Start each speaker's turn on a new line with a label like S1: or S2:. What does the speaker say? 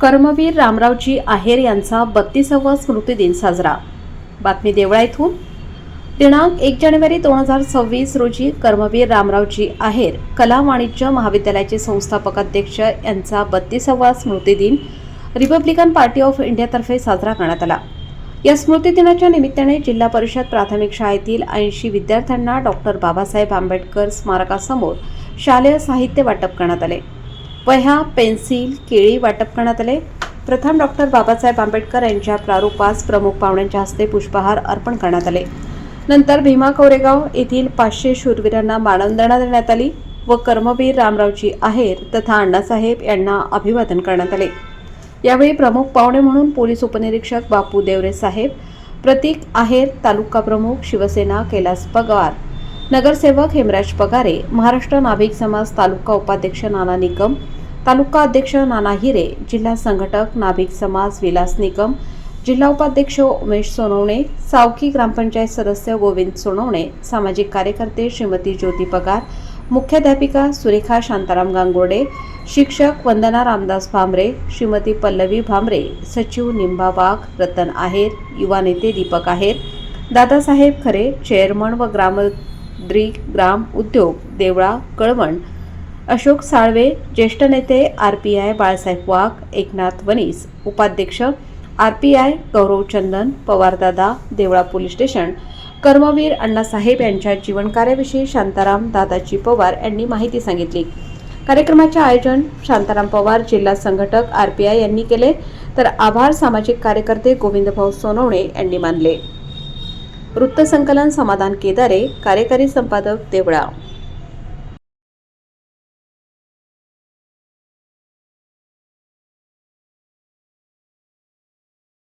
S1: कर्मवीर रामरावजी आहेर यांचा बत्तीसावा स्मृतिदिन साजरा. बातमी देवळा येथून दिनांक एक जानेवारी दोन हजार सव्वीस रोजी कर्मवीर रामरावजी आहेर कला वाणिज्य महाविद्यालयाचे संस्थापक अध्यक्ष यांचा बत्तीसावा स्मृतिदिन रिपब्लिकन पार्टी ऑफ इंडियातर्फे साजरा करण्यात आला. या स्मृतिदिनाच्या निमित्ताने जिल्हा परिषद प्राथमिक शाळेतील ऐंशी विद्यार्थ्यांना डॉक्टर बाबासाहेब आंबेडकर स्मारकासमोर शालेय साहित्य वाटप करण्यात आले. वह्या पेन्सिल केळी वाटप करण्यात आले. प्रथम डॉक्टर बाबासाहेब आंबेडकर यांच्या प्रारूपास प्रमुख पाहुण्यांच्या हस्ते पुष्पहार अर्पण करण्यात आले. नंतर भीमा कोरेगाव येथील पाचशे शूरवीरांना मानवंदना देण्यात आली व कर्मवीर रामरावजी आहेर तथा अण्णासाहेब यांना अभिवादन करण्यात आले. यावेळी प्रमुख पाहुणे म्हणून पोलीस उपनिरीक्षक बापू देवरे साहेब प्रतीक आहेर तालुका प्रमुख शिवसेना कैलास पगार नगरसेवक हेमराज पगारे महाराष्ट्र नाभिक समाज तालुका उपाध्यक्ष नाना निकम तालुका अध्यक्ष नाना हिरे जिल्हा संघटक नाभिक समाज विलास निकम जिल्हा उपाध्यक्ष उमेश सोनवणे सावकी ग्रामपंचायत सदस्य गोविंद सोनवणे सामाजिक कार्यकर्ते श्रीमती ज्योती पगार मुख्याध्यापिका सुरेखा शांताराम गांगोडे शिक्षक वंदना रामदास भांबरे श्रीमती पल्लवी भांबरे सचिव निंबा वाघ रतन आहेर युवा नेते दीपक आहेर दादासाहेब खरे चेअरमन व ग्रामद्री ग्राम उद्योग देवळा कळवण अशोक साळवे ज्येष्ठ नेते R P I Balasaheb Wagh Eknath Vanis उपाध्यक्ष R P I Gaurav Chandan पवारदादा Deola police station Karmaveer Annasaheb यांच्या जीवनकार्याविषयी शांताराम दादाजी पवार यांनी माहिती सांगितली. कार्यक्रमाचे आयोजन शांताराम पवार जिल्हा संघटक आर पी आय यांनी केले तर आभार सामाजिक कार्यकर्ते गोविंदभाऊ सोनवणे यांनी मानले. वृत्तसंकलन समाधान केदारे कार्यकारी संपादक देवळा.